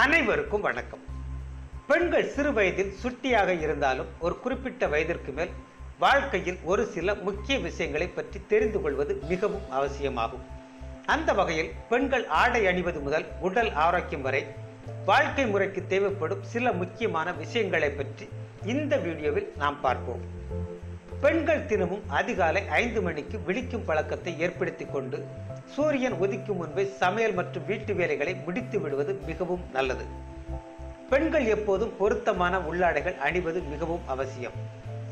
அனைவருக்கும் வணக்கம். பெண்கள் சிறு வயதில் சுட்டியாக இருந்தாலும் ஒரு குறிப்பிட்ட வயதிற்கு மேல் வாழ்க்கையில் ஒரு சில முக்கிய விஷயங்களை பற்றி தெரிந்து கொள்வது மிகவும் அவசியமாகும். அந்த வகையில் பெண்கள் ஆடை அணிவது முதல் உடல் ஆரோக்கியம் வரை வாழ்க்கை முறைக்கு தேவைப்படும் சில முக்கியமான விஷயங்களை பற்றி இந்த வீடியோவில் நாம் பார்ப்போம். பெண்கள் தினமும் அதிகாலை ஐந்து மணிக்கு விழிக்கும் பழக்கத்தை ஏற்படுத்தி கொண்டு சூரியன் உதிக்கும் முன்பே சமையல் மற்றும் வீட்டு வேலைகளை முடித்து விடுவது மிகவும் நல்லது. பெண்கள் எப்போதும் பொருத்தமான உள்ளாடைகள் அணிவது மிகவும் அவசியம்.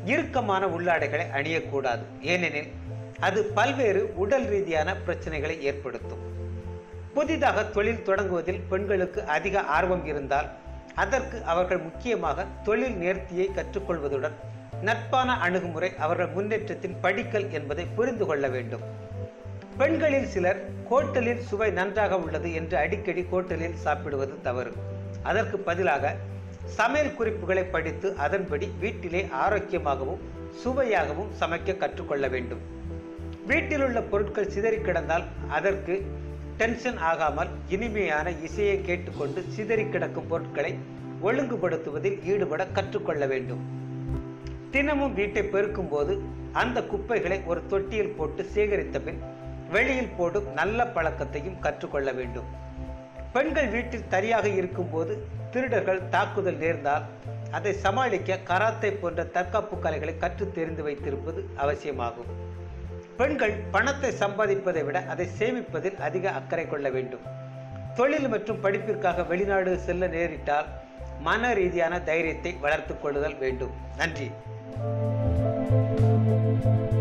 இறுக்கமான உள்ளாடைகளை அணியக்கூடாது. ஏனெனில் அது பல்வேறு உடல் ரீதியான பிரச்சனைகளை ஏற்படுத்தும். புதிதாக தொழில் தொடங்குவதில் பெண்களுக்கு அதிக ஆர்வம் இருந்தால் அதற்கு அவர்கள் முக்கியமாக தொழில் நேர்த்தியை கற்றுக்கொள்வதுடன் நட்பான அணுகுமுறை அவர்கள் முன்னேற்றத்தின் படிக்கல் என்பதை புரிந்து கொள்ள வேண்டும். பெண்களில் சிலர் ஹோட்டலில் சுவை நன்றாக உள்ளது என்று அடிக்கடி ஹோட்டலில் சாப்பிடுவது தவறு. அதற்கு பதிலாக சமையல் குறிப்புகளை படித்து அதன்படி வீட்டிலே ஆரோக்கியமாகவும் சுவையாகவும் சமைக்க கற்றுக்கொள்ள வேண்டும். வீட்டில் உள்ள பொருட்கள் சிதறி கிடந்தால் அதற்கு டென்ஷன் ஆகாமல் இனிமையான இசையை கேட்டுக்கொண்டு சிதறி கிடக்கும் பொருட்களை ஒழுங்குபடுத்துவதில் ஈடுபட கற்றுக்கொள்ள வேண்டும். தினமும் வீட்டை பெருக்கும் போது அந்த குப்பைகளை ஒரு தொட்டியில் போட்டு சேகரித்த பின் வெளியில் போடும் நல்ல பழக்கத்தையும் கற்றுக்கொள்ள வேண்டும். பெண்கள் வீட்டில் தனியாக இருக்கும்போது திருடர்கள் தாக்குதல் நேர்ந்தால் அதை சமாளிக்க கராத்தை போன்ற தற்காப்பு கலைகளை கற்று தெரிந்து வைத்திருப்பது அவசியமாகும். பெண்கள் பணத்தை சம்பாதிப்பதை விட அதை சேமிப்பதில் அதிக அக்கறை கொள்ள வேண்டும். தொழில் மற்றும் படிப்பிற்காக வெளிநாடு செல்ல நேரிட்டால் மன ரீதியான தைரியத்தை வளர்த்துக் கொள்ளுதல் வேண்டும். நன்றி. Música